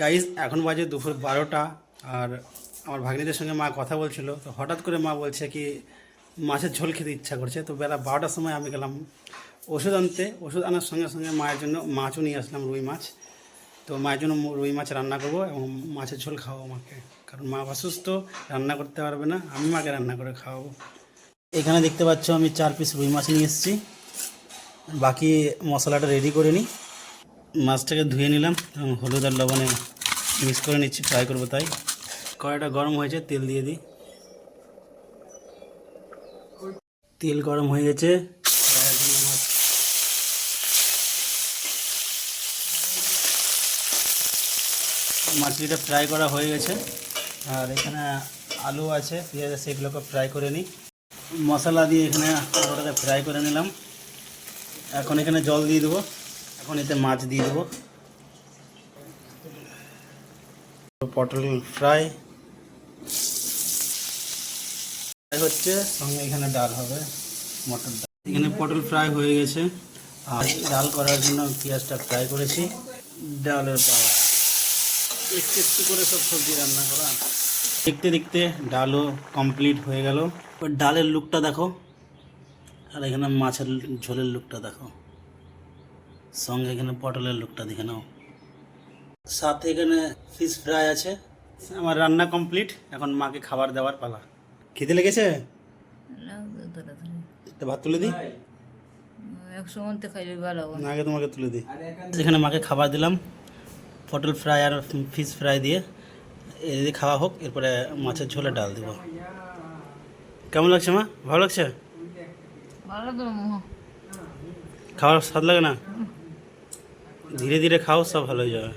Guys এখন বাজে দুপুর বারোটা, আর আমার ভাগ্নিদের সঙ্গে মা কথা বলছিল। তো হঠাৎ করে মা বলছে কি, মাছের ঝোল খেতে ইচ্ছা করছে। তো বেলা বারোটার সময় আমি গেলাম ওষুধ আনতে। ওষুধ আনার সঙ্গে সঙ্গে মায়ের জন্য মাছও নিয়ে আসলাম, রুই মাছ। তো মায়ের জন্য রুই মাছ রান্না করব এবং মাছের ঝোল খাওয়াবো মাকে। কারণ মা অসুস্থ, রান্না করতে পারবে না, আমি মাকে রান্না করে খাওয়াবো। এখানে দেখতে পাচ্ছ আমি চার পিস রুই মাছ নিয়ে এসেছি। বাকি মশলাটা রেডি করে নিই। মাছটাকে ধুয়ে নিলাম এবং হলুদ আর লবণে মিক্স করে নিচ্ছি ফ্রাই করব তাই। কড়াইটা গরম হয়েছে, তেল দিয়ে দিই। তেল গরম হয়ে গেছে। মাছলিটা ফ্রাই করা হয়ে গেছে। আর এখানে আলু আছে, পেঁয়াজ আছে, এগুলোকে ফ্রাই করে নিই। মশলা দিয়ে এখানে ফ্রাই করে নিলাম। এখন এখানে জল দিয়ে দেবো। এখন এতে মাছ দিয়ে দেবো। পটল ফ্রাই। ফ্রাই হচ্ছে, সঙ্গে এখানে ডাল হবে, মটর ডাল। এখানে পটল ফ্রাই হয়ে গেছে। আর ডাল করার জন্য পেঁয়াজটা ফ্রাই করেছি। ডালের পাওয়া একটু একটু করে সব সবজি রান্না করা। দেখতে দেখতে ডালও কমপ্লিট হয়ে গেল। ডালের লুকটা দেখো। আর এখানে মাছের ঝোলের লুকটা দেখো। সঙ্গে এখানে পটলের লুকটা দেখে নাও। সাথে এখানে ফিশ ফ্রাই আছে। আমার রান্না কমপ্লিট এখন মাকে খাবার দেওয়ার পালা। খেতে লেগেছে? তো ভাত তুলে দিই? আগে তোমাকে তুলে দিই। এখানে মাকে খাবার দিলাম। পটল ফ্রাই আর ফিশ ফ্রাই দিয়ে। এদিকে খাওয়া হোক এরপরে মাছের ঝোলে ডাল দিব। কেমন লাগছে মা? ভালো লাগছে? ভালো খাওয়ার স্বাদ লাগে না? ধীরে ধীরে খাও, সব ভালো হয়ে যাবে।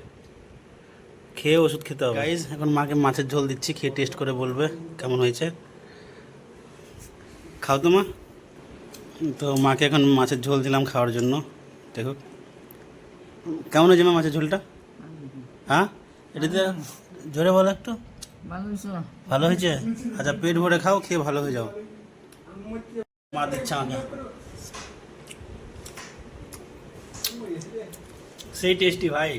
খেয়ে ওষুধ খেতে হবে। গাইজ এখন মাকে মাছের ঝোল দিচ্ছি, খেয়ে টেস্ট করে বলবে কেমন হয়েছে। খাও তো মা। তো মাকে এখন মাছের ঝোল দিলাম খাওয়ার জন্য। দেখো। কেমন হয়েছে মা মাছের ঝোলটা? হ্যাঁ? এটাতে জোরে বলো একটু। ভালো হয়েছে? আচ্ছা পেট ভরে খাও, খেয়ে ভালো হয়ে যাও। মা দিচ্ছে আমাকে। সেই টেস্টি ভাই।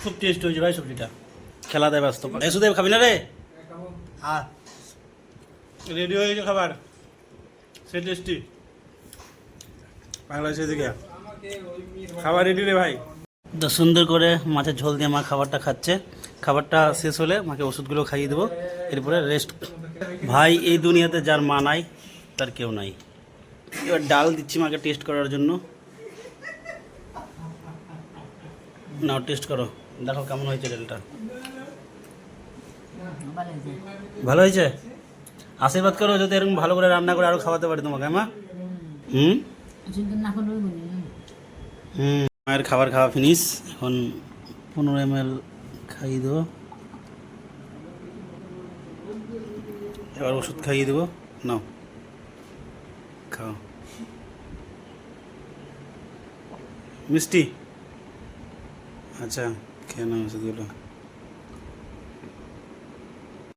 খুব টেস্ট হয়েছে ভাই সবজিটা। খেলা দেয় ব্যস্ত এ সুদেব খাবি না রে? হ্যাঁ রেডি হয়ে গেছে খাবার। সেই টেস্টি বাংলাদেশের দিকে। খাবার রেডি রে ভাই। তো সুন্দর করে মাছের ঝোল দিয়ে মা খাবারটা খাচ্ছে। খাবারটা শেষ হলে মাকে ওষুধগুলো খাইয়ে দেবো। এরপরে রেস্ট ভাই এই দুনিয়াতে যার মা নাই তার কেউ নাই। এবার ডাল দিচ্ছি মাকে টেস্ট করার জন্য। নাও টেস্ট করো। দেখো কেমন হয়েছে ডালটা। ভালো হয়েছে? আশীর্বাদ করো যদি এরকম ভালো করে রান্না করে আরও খাওয়াতে পারি তোমাকে, মা। হুম? হুম, মায়ের খাবার খাওয়া ফিনিশ এখন পনেরো এম এল খাইয়ে দেবো। এবার ওষুধ খাইয়ে দেবো। নাও। খাও মিষ্টি? আচ্ছা খেয়ে নাও ওষুধগুলো।